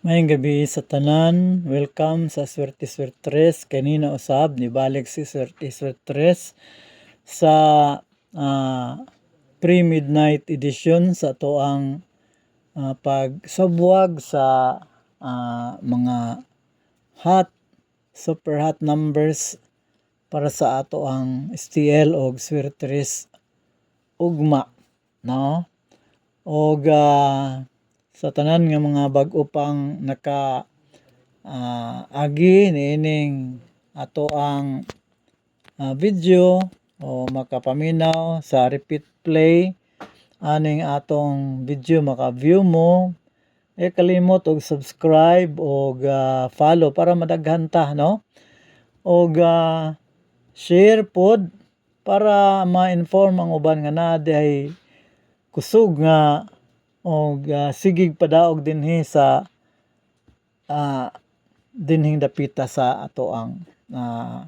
Mayang gabi sa tanan. Welcome sa Swerte Swertres. Kanina usab ni balik si Swerte Swertres sa ah, pre-midnight edition sa to ang ah, pagsabwag sa ah, mga hot super hot numbers para sa ato ang STL o Swertres ugma no og ah, sa tanan nga mga bag-o pang naka ah, agi niining ato ang ah, video o makapaminaw sa repeat play. Aning atong video maka-view mo. Eh kalimot og subscribe og ah, follow para madaghan ta no? Og ah, share pod para ma-inform ang uban nga naa ay kusog nga og ah, sigig padaog dinhi sa ah, dinhing dapita sa ato ang ah,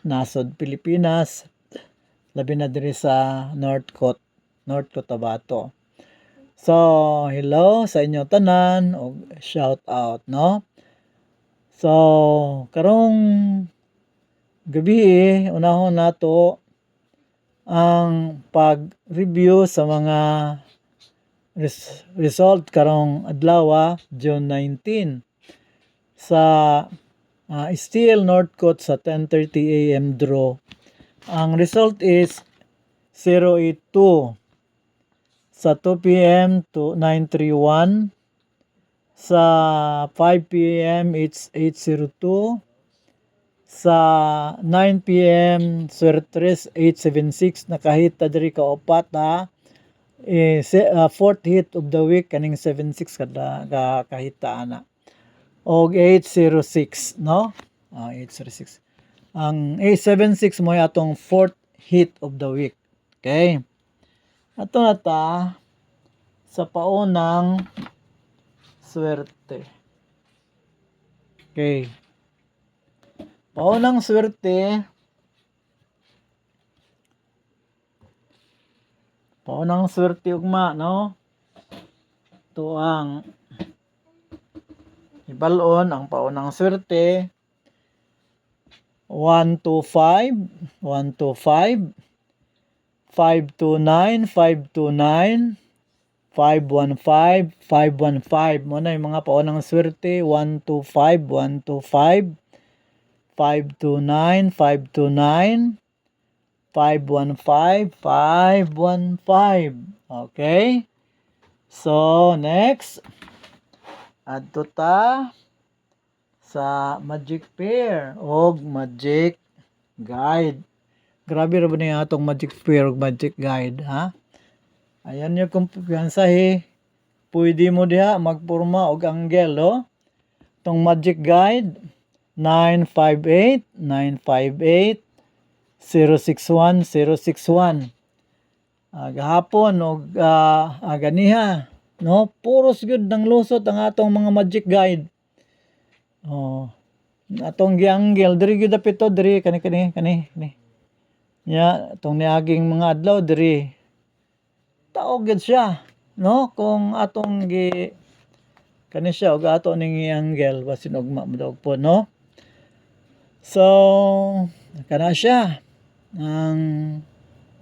nasod Pilipinas labi na diri sa North Cot North Cotabato. So, hello sa inyo tanan og shout out no. So, karong gabi eh, unahon nato ang pag-review sa mga res- result karong adlaw June 19 sa ah, Steel Northcote sa 10:30 AM draw. Ang result is 082 sa 2 PM to 931 sa 5 PM it's 802 sa 9 PM Swertres 876 nakahita diri ka upat ha eh, se, ah, fourth hit of the week kaning 76 kada ka kahita ana og 806 no? Ah 806 ang 876 mo atong fourth hit of the week. Okay? Ato na ta sa paunang swerte. Okay. Paunang swerte paunang swerte ugma no? To ang ibalon ang paunang swerte. 125 125 529 529 515 515 mo na yung mga paunang swerte. 125 125 529 529 515 515 okay? So next. Adto ta sa magic pair og magic guide. Grabe ra ba ni atong magic pair og magic guide ha? Ayan yung kumpiyansa he. Pwede mo diha magporma og angle oh. Tong magic guide 958 958 061 061 Ah, gahapon og ah, ah, ganiha no? Puros gyud ng lusot ang atong mga magic guide. Oh atong gianggel diri gyud dapito diri kani kani kani kani. Ya atong niaging mga adlaw diri. Taog gyud siya no? Kung atong gi kani siya og ato ning gianggel basin ugma mo po no? So kana siya ang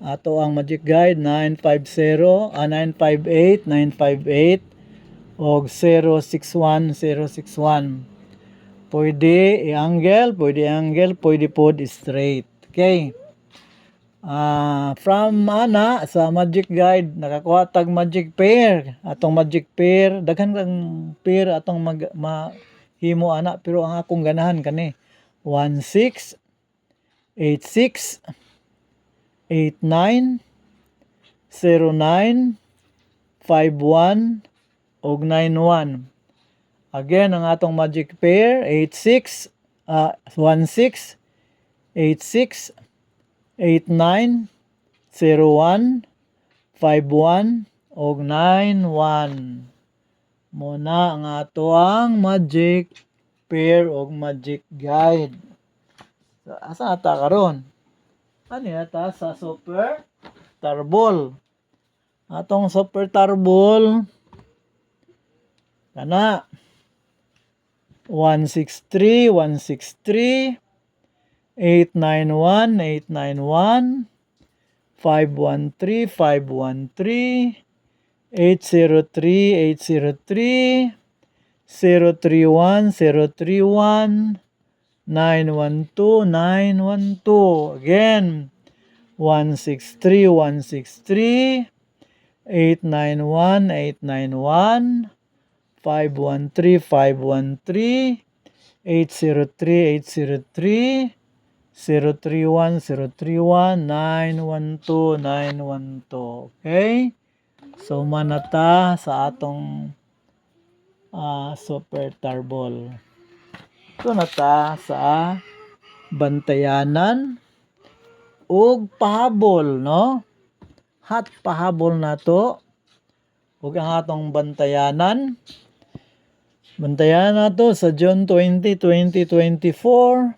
ato ang magic guide 950 ah, 958 958 og 061 061 pwede i-angle pwede i-angle pwede pod straight. Okay. Ah, from ana sa magic guide nakakuha tag magic pair. Atong magic pair daghan kang pair atong mag mahimo ana pero ang akong ganahan kani 16 86 89 09 51 ug 91 again ang atong magic pair 86 uh, 16 86 89 01 51 ug 91 muna ang ato ang magic pair ug magic guide so, asa ata karon ano yata? Sa super tarbol. Atong super tarbol. Kana. 163, 163, 891, 891, 513, 513, 803, 803, 031, 031, 912, 912. Again, 163, 163, 891, 891, 513, 513, 803, 803, 031, 031, 912, 912. Okay? So, manata sa atong ah, super tarbol. Ito na ta sa bantayanan ug pahabol, no? Hat pahabol na to. Ug ang atong bantayanan. Bantayan na to sa June 20, 2024.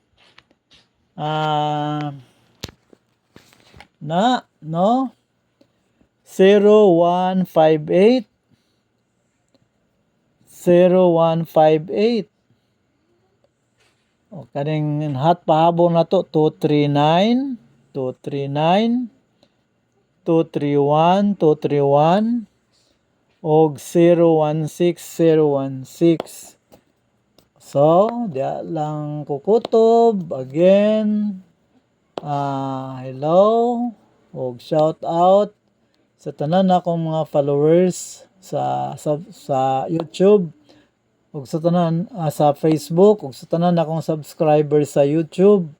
Ah na, no? 0158 0158 o kaning hat pahabol na to 239 239 231 231 og 016016 so diya lang kukutob again. Ah hello og shout out sa tanan akong mga followers sa sa, sa YouTube ug sa tanan ah, sa Facebook ug sa tanan akong subscriber sa YouTube.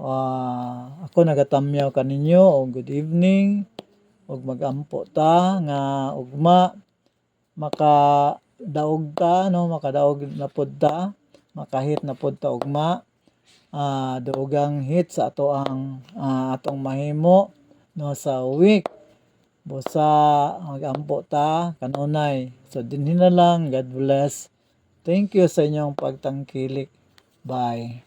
Ah, ako nagatamyaw kaninyo og good evening. Ug magampo ta nga ugma maka daog ta no? Makadaog na pod ta makahit na pod ta ugma. Ah dugang hit sa ato ang ah, atong mahimo no? Sa week. Busa magampo ta kanunay. So dinhi na lang God bless thank you sa inyong pagtangkilik. Bye